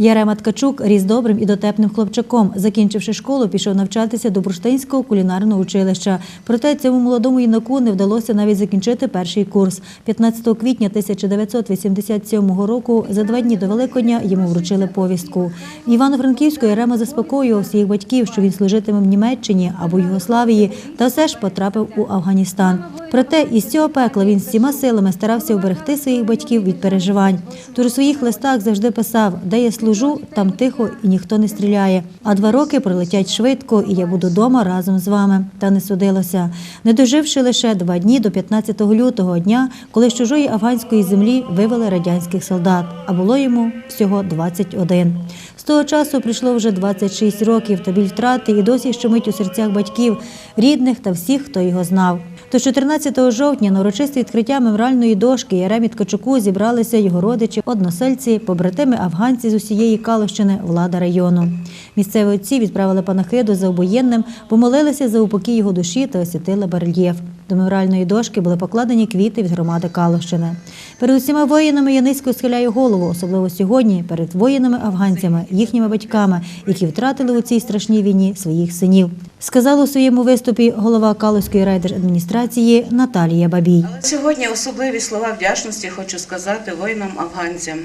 Ярема Ткачук ріс добрим і дотепним хлопчаком. Закінчивши школу, пішов навчатися до Бурштинського кулінарного училища. Проте цьому молодому юнаку не вдалося навіть закінчити перший курс. 15 квітня 1987 року, за два дні до Великодня, йому вручили повістку. Івано-Франківську Ярема заспокоював своїх батьків, що він служитиме в Німеччині або Югославії, та все ж потрапив у Афганістан. Проте із цього пекла він з всіма силами старався уберегти своїх батьків від переживань. Тож у своїх листах завжди писав, де я служу, там тихо і ніхто не стріляє. А два роки пролетять швидко, і я буду вдома разом з вами. Та не судилося. Не доживши лише два дні до 15 лютого дня, коли з чужої афганської землі вивели радянських солдат, а було йому всього 21. З того часу прийшло вже 26 років, та біль втрати і досі щемить у серцях батьків, рідних та всіх, хто його знав. Тож 14 жовтня на урочисте відкриття меморальної дошки Яремі Ткачуку зібралися його родичі, односельці, побратими афганці з усієї Калущини, влада району. Місцеві отці відправили панахиду за обоєнним, помолилися за упокій його душі та освітили барельєф. До меморіальної дошки були покладені квіти від громади Калущини. Перед усіма воїнами я низько схиляю голову, особливо сьогодні, перед воїнами-афганцями, їхніми батьками, які втратили у цій страшній війні своїх синів. Сказала у своєму виступі голова Калузької райдержадміністрації Наталія Бабій. Сьогодні особливі слова вдячності хочу сказати воїнам-афганцям.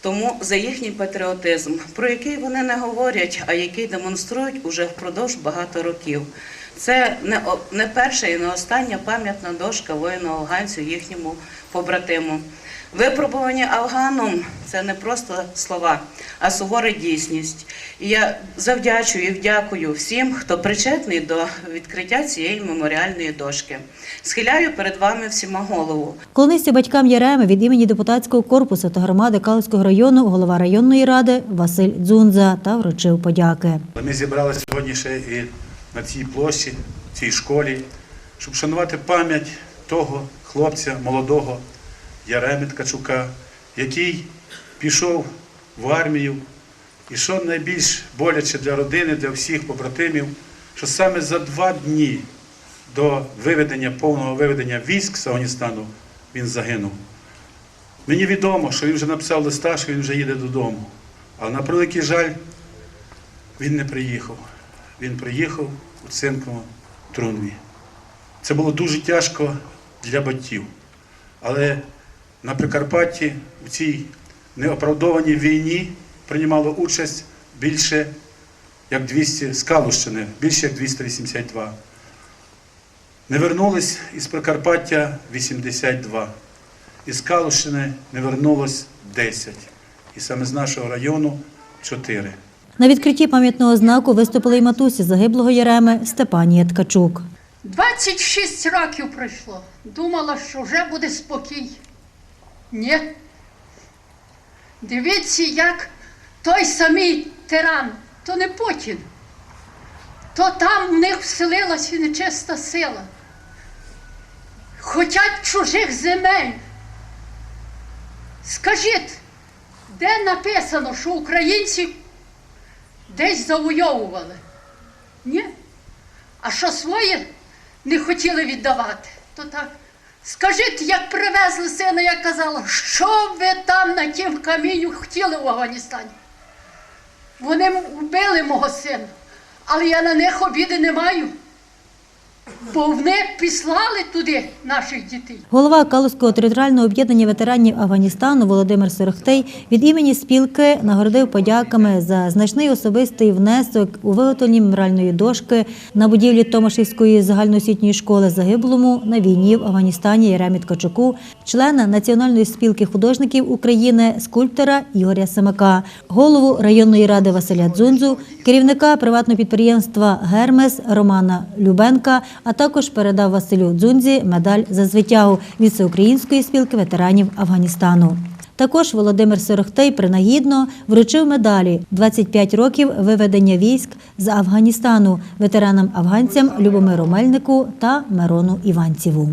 Тому за їхній патріотизм, про який вони не говорять, а який демонструють уже впродовж багато років. Це не, не перша і не остання пам'ятна дошка воїну-афганцю, їхньому побратиму. Випробування Афганом це не просто слова, а сувора дійсність. І я завдячую і вдякую всім, хто причетний до відкриття цієї меморіальної дошки. Схиляю перед вами всіма голову. Вклонився батькам Яреми від імені депутатського корпусу та громади Калузького району голова районної ради Василь Дзунза та вручив подяки. Ми зібралися сьогодні ще і на цій площі, в цій школі, щоб шанувати пам'ять того хлопця молодого Яреми Ткачука, який пішов в армію. І що найбільш боляче для родини, для всіх побратимів, що саме за два дні до виведення, повного виведення військ з Афганістану він загинув. Мені відомо, що він вже написав листа, що він вже їде додому. Але на превеликий жаль, він не приїхав. Він приїхав у цинковому трунві. Це було дуже тяжко для батьків. Але на Прикарпатті у цій неоправдованій війні приймало участь більше як 200 з більше як 282. Не вернулись із Прикарпаття 82. Із Калущини не вернулось 10. І саме з нашого району 4. На відкритті пам'ятного знаку виступили й матусі загиблого Яреми Степанія Ткачук. 26 років пройшло. Думала, що вже буде спокій. Ні. Дивіться, як той самий тиран, то не Путін, то там в них вселилася нечиста сила. Хотять чужих земель. Скажіть, де написано, що українці десь завойовували? Ні. А що своє не хотіли віддавати, то так. Скажіть, як привезли сина, я казала, що ви там на тім камінню хотіли в Афганістані? Вони вбили мого сина, але я на них обіди не маю. Бо вони післали туди наших дітей. Голова Калузького територіального об'єднання ветеранів Афганістану Володимир Сорохтей від імені спілки нагородив подяками за значний особистий внесок у виготовленні меморіальної дошки на будівлі Томашівської загальноосвітньої школи загиблому на війні в Афганістані Яремі Ткачуку, члена Національної спілки художників України, скульптора Ігоря Семака, голову районної ради Василя Дзунзу, керівника приватного підприємства Гермес Романа Любенка, а також передав Василю Дзунзі медаль за звитягу від Всеукраїнської спілки ветеранів Афганістану. Також Володимир Сорохтей принагідно вручив медалі 25 років виведення військ з Афганістану ветеранам афганцям Любомиру Мельнику та Мирону Іванціву.